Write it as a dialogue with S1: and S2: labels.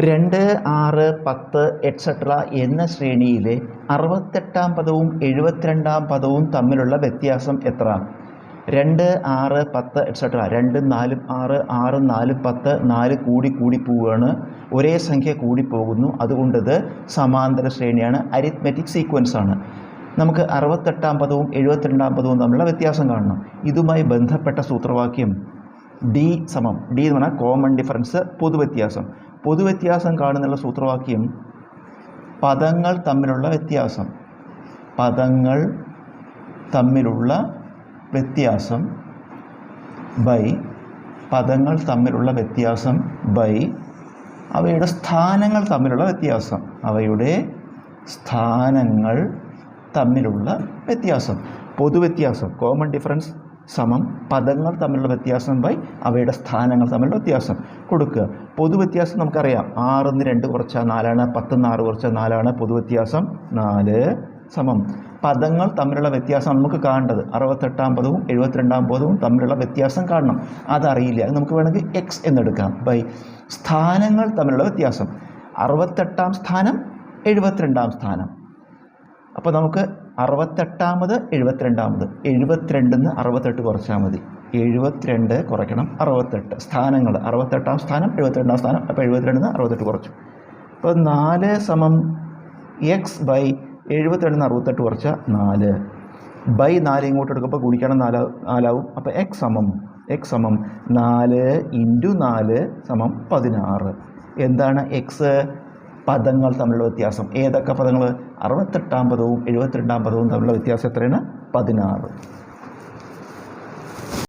S1: രണ്ട് ആറ് പത്ത് എക്സെട്ര എന്ന ശ്രേണിയിലെ അറുപത്തെട്ടാം പദവും എഴുപത്തിരണ്ടാം പദവും തമ്മിലുള്ള വ്യത്യാസം എത്ര? രണ്ട് ആറ് പത്ത് എക്സെട്ര രണ്ടും നാലും ആറ് ആറ് നാല് പത്ത് നാല് കൂടി കൂടി പോവുകയാണ്. ഒരേ സംഖ്യ കൂടി പോകുന്നു. ഇത് സമാന്തര ശ്രേണിയാണ്. അരിത്മെറ്റിക് സീക്വൻസ് ആണ്. നമുക്ക് അറുപത്തെട്ടാം പദവും എഴുപത്തിരണ്ടാം പദവും തമ്മിലുള്ള വ്യത്യാസം കാണണം. ഇതുമായി ബന്ധപ്പെട്ട സൂത്രവാക്യം ഡി സമം. ഡി എന്ന് പറഞ്ഞാൽ കോമൺ ഡിഫറൻസ് പൊതുവ്യത്യാസം. പൊതുവ്യത്യാസം കാണുന്നുള്ള സൂത്രവാക്യം പദങ്ങൾ തമ്മിലുള്ള വ്യത്യാസം. പദങ്ങൾ തമ്മിലുള്ള വ്യത്യാസം ബൈ പദങ്ങൾ തമ്മിലുള്ള വ്യത്യാസം ബൈ അവയുടെ സ്ഥാനങ്ങൾ തമ്മിലുള്ള വ്യത്യാസം. അവയുടെ സ്ഥാനങ്ങൾ തമ്മിലുള്ള വ്യത്യാസം. പൊതുവ്യത്യാസം. കോമൺ ഡിഫറൻസ് സമം പദങ്ങൾ തമ്മിലുള്ള വ്യത്യാസം ബൈ അവയുടെ സ്ഥാനങ്ങൾ തമ്മിലുള്ള വ്യത്യാസം. കൊടുക്കുക. പൊതുവ്യത്യാസം നമുക്കറിയാം. ആറിന്ന് രണ്ട് കുറച്ചാൽ നാലാണ് പത്തുനിന്ന് ആറ് കുറച്ചാൽ നാലാണ് പൊതുവ്യത്യാസം നാല് സമം. പദങ്ങൾ തമ്മിലുള്ള വ്യത്യാസം നമുക്ക് കാണേണ്ടത്. അറുപത്തെട്ടാം പദവും എഴുപത്തിരണ്ടാം പദവും തമ്മിലുള്ള വ്യത്യാസം കാണണം. അതറിയില്ല. അത് നമുക്ക് വേണമെങ്കിൽ എക്സ് എന്നെടുക്കാം. ബൈ സ്ഥാനങ്ങൾ തമ്മിലുള്ള വ്യത്യാസം. അറുപത്തെട്ടാം സ്ഥാനം എഴുപത്തിരണ്ടാം സ്ഥാനം. അപ്പോൾ നമുക്ക് അറുപത്തെട്ടാമത് എഴുപത്തിരണ്ടാമത്. എഴുപത്തിരണ്ടിൽ നിന്ന് അറുപത്തെട്ട് കുറച്ചാൽ മതി. എഴുപത്തിരണ്ട് കുറയ്ക്കണം അറുപത്തെട്ട്. സ്ഥാനങ്ങൾ അറുപത്തെട്ടാം സ്ഥാനം എഴുപത്തിരണ്ടാം സ്ഥാനം. അപ്പോൾ എഴുപത്തിരണ്ടിൽ നിന്ന് അറുപത്തെട്ട് കുറച്ചു. അപ്പോൾ നാല് സമം എക്സ് ബൈ എഴുപത്തിരണ്ടിൽ നിന്ന് അറുപത്തെട്ട് കുറച്ച നാല്. ബൈ നാല് ഇങ്ങോട്ട് എടുക്കുമ്പോൾ ഗുണിക്കണം നാലാ നാലാവും. അപ്പോൾ എക്സ് സമം എക്സ് സമം നാല് ഇന്റു നാല് സമം പതിനാറ്. എന്താണ് എക്സ് പദങ്ങൾ തമ്മിലുള്ള വ്യത്യാസം. ഏതൊക്കെ പദങ്ങൾ അറുപത്തെട്ടാം പദവും എഴുപത്തിരണ്ടാം പദവും തമ്മിലുള്ള വ്യത്യാസം എത്രയാണ്? പതിനാറ്.